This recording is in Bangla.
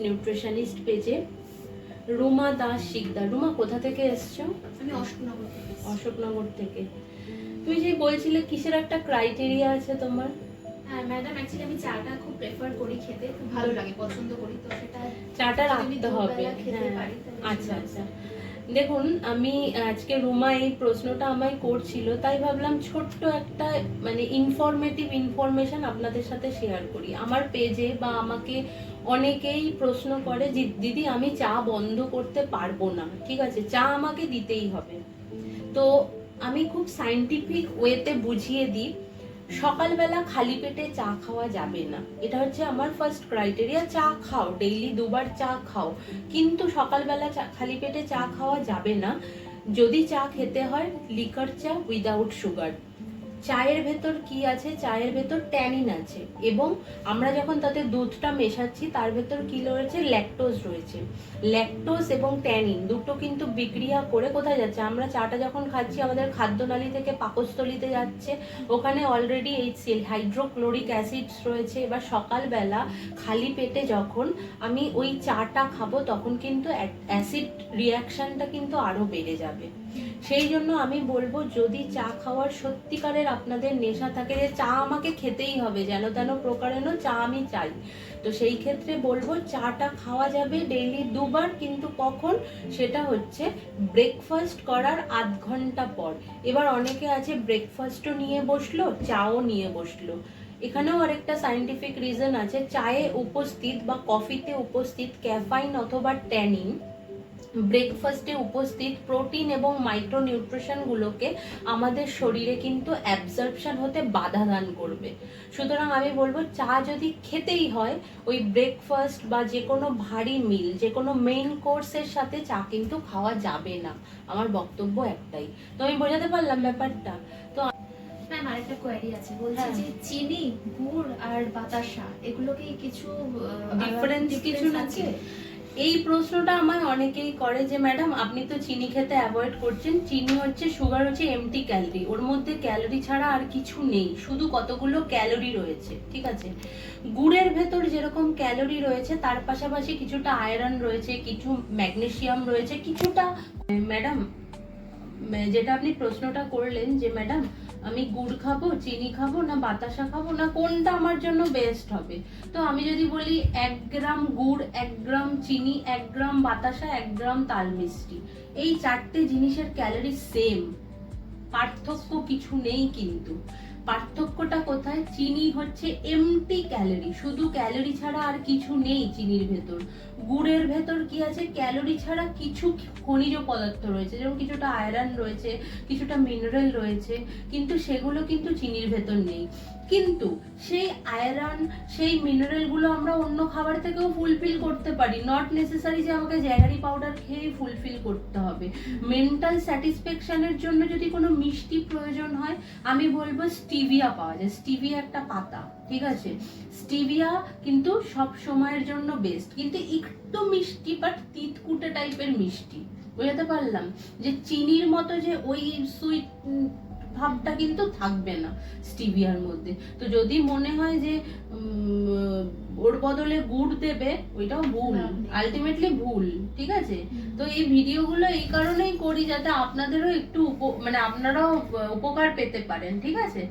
নিউট্রিশনিস্ট পেজে রুমা দাস শিকদার। রুমা কোথা থেকে এসছো? আমি অশোকনগর। অশোকনগর থেকে। তুমি যে বলছিলে কিসের একটা ক্রাইটেরিয়া আছে তোমার? হ্যাঁ ম্যাডাম অ্যাকচুয়ালি আমি চাটা খুব প্রেফার করি খেতে খুব ভালো লাগে পছন্দ করি তো সেটা চাটা রাখতে হবে। খেতে হ্যাঁ। পারি আচ্ছা আচ্ছা। দেখুন, আমি আজকে রুমা এই প্রশ্নটা আমায় করছিল, তাই ভাবলাম ছোট্ট একটা মানে ইনফরমেটিভ ইনফরমেশন আপনাদের সাথে শেয়ার করি। আমার পেজে বা আমাকে অনেকেই প্রশ্ন করে যে, দিদি, আমি চা বন্ধ করতে পারব না। ঠিক আছে, চা আমাকে দিতেই হবে। তো আমি খুব সাইন্টিফিক ওয়েতে বুঝিয়ে দিই। সকালবেলা খালি পেটে চা খাওয়া যাবে না। এটা হচ্ছে আমার ফার্স্ট ক্রাইটেরিয়া চা খাও ডেইলি দুবার চা খাও। কিন্তু সকালবেলা খালি পেটে চা খাওয়া যাবে না। যদি চা খেতে হয় লিকার চা উইদাউট সুগার চায়ের ভেতর কি আছে? চায়ের ভেতর ট্যানিন আছে। এবং আমরা যখন তাতে দুধটা মেশাচ্ছি, তার ভেতর কি রয়েছে? ল্যাকটোজ রয়েছে। ল্যাকটোজ এবং ট্যানিন দুটো কিন্তু বিক্রিয়া করে কোথায় যাচ্ছে? আমরা চাটা যখন খাচ্ছি, আমাদের খাদ্যনালী থেকে পাকস্থলিতে যাচ্ছে। ওখানে অলরেডি এই হাইড্রোক্লোরিক অ্যাসিডস রয়েছে। এবার সকালবেলা খালি পেটে যখন আমি ওই চাটা খাব, তখন কিন্তু অ্যাসিড রিয়াকশনটা কিন্তু আরও বেড়ে যাবে। সেই জন্য আমি বলব, যদি চা খাওয়ার সত্যিকারের আপনাদের নেশা থাকে যে চা আমাকে খেতেই হবে, যেন তেন প্রকারেণ চা আমি চাই। তো সেই ক্ষেত্রে বলব, চাটা খাওয়া যাবে ডেইলি দুবার, কিন্তু কখন? সেটা হচ্ছে ব্রেকফাস্ট করার আধ ঘণ্টা পর। এবার অনেকে আছে ব্রেকফাস্টও নিয়ে বসল, চাও নিয়ে বসল। এখানেও আরেকটা সাইন্টিফিক রিজন আছে, চায়ে উপস্থিত বা কফিতে উপস্থিত ক্যাফাইন অথবা ট্যানিন ব্রেকফাস্টে উপস্থিত প্রোটিন এবং মাইক্রোনিউট্রিশনগুলোকে আমাদের শরীরে কিন্তু অ্যাবজর্পশন হতে বাধা দান করবে। সুতরাং আমি বলব চা যদি খেতেই হয় ওই ব্রেকফাস্ট বা যে কোনো ভারী মিল যে কোনো মেইন কোর্সের সাথে চা কিন্তু খাওয়া যাবে না। আমার বক্তব্য একটাই। তো আমি বোঝাতে পারলাম ব্যাপারটা। তো ম্যাম আরেকটা কোয়ারি আছে। বলছি হ্যাঁ। যে চিনি গুড় আর বাতাসা এগুলোকে কিছু ডিফারেন্স কিছু আছে? এই প্রশ্নটা আমায় অনেকেই করে যে, ম্যাডাম, আপনি তো চিনি খেতে অ্যাভয়েড করছেন। চিনি হচ্ছে সুগার হচ্ছে এমটি ক্যালোরি ওর মধ্যে ক্যালোরি ছাড়া আর কিছু নেই। শুধু কতগুলো ক্যালোরি রয়েছে। ঠিক আছে? গুড়ের ভেতর যেরকম ক্যালোরি রয়েছে, তার পাশাপাশি কিছুটা আয়রন রয়েছে, কিছু ম্যাগনেশিয়াম রয়েছে, কিছুটা ম্যাডাম যেটা আপনি প্রশ্নটা করলেন যে, ম্যাডাম আমি গুড় খাব, চিনি খাব, না বাতাসা খাব, না কোনটা আমার জন্য বেস্ট হবে? তো আমি যদি বলি এক গ্রাম গুড়, এক গ্রাম চিনি, এক গ্রাম বাতাসা, এক গ্রাম তাল মিষ্টি, এই চারটে জিনিসের ক্যালোরি সেম পার্থক্য কিছু নেই কিন্তু। পার্থক্যটা কোথায়? চিনি হচ্ছে এমটি ক্যালোরি শুধু ক্যালোরি ছাড়া আর কিছু নেই চিনির ভেতর। গুড়ের ভেতর কি আছে? ক্যালোরি ছাড়া কিছু খনিজ পদার্থ রয়েছে, যেমন কিছুটা আয়রন রয়েছে, কিছুটা মিনারেল রয়েছে, কিন্তু সেগুলো কিন্তু চিনির ভেতর নেই। কিন্তু সেই আয়রন সেই মিনারেলগুলো আমরা অন্য খাবার থেকেও ফুলফিল করতে পারি। নট নেসেসারি যে আমাকে জ্যাগারি পাউডার খেয়ে ফুলফিল করতে হবে। মেন্টাল স্যাটিসফ্যাকশনের জন্য যদি কোনো মিষ্টি প্রয়োজন হয়, আমি বলব স্টিভিয়া পাওয়া যায়। স্টিভিয়া একটা পাতা, ঠিক আছে? স্টিভিয়া কিন্তু সব সময়ের জন্য বেস্ট কিন্তু একটু মিষ্টি বাট তিতকুটে টাইপের মিষ্টি। বুঝাতে পারলাম? যে চিনির মতো যে ওই সুইট ভাবটা কিন্তু থাকবে না স্টিভিয়ার মধ্যে। তো যদি মনে হয় যে ওর বদলে গুড় দেবে ওইটাও ভুল আলটিমেটলি ভুল। ঠিক আছে? তো এই ভিডিওগুলো এই কারণেই করি যাতে আপনাদেরও একটু মানে আপনারাও উপকার পেতে পারেন ঠিক আছে।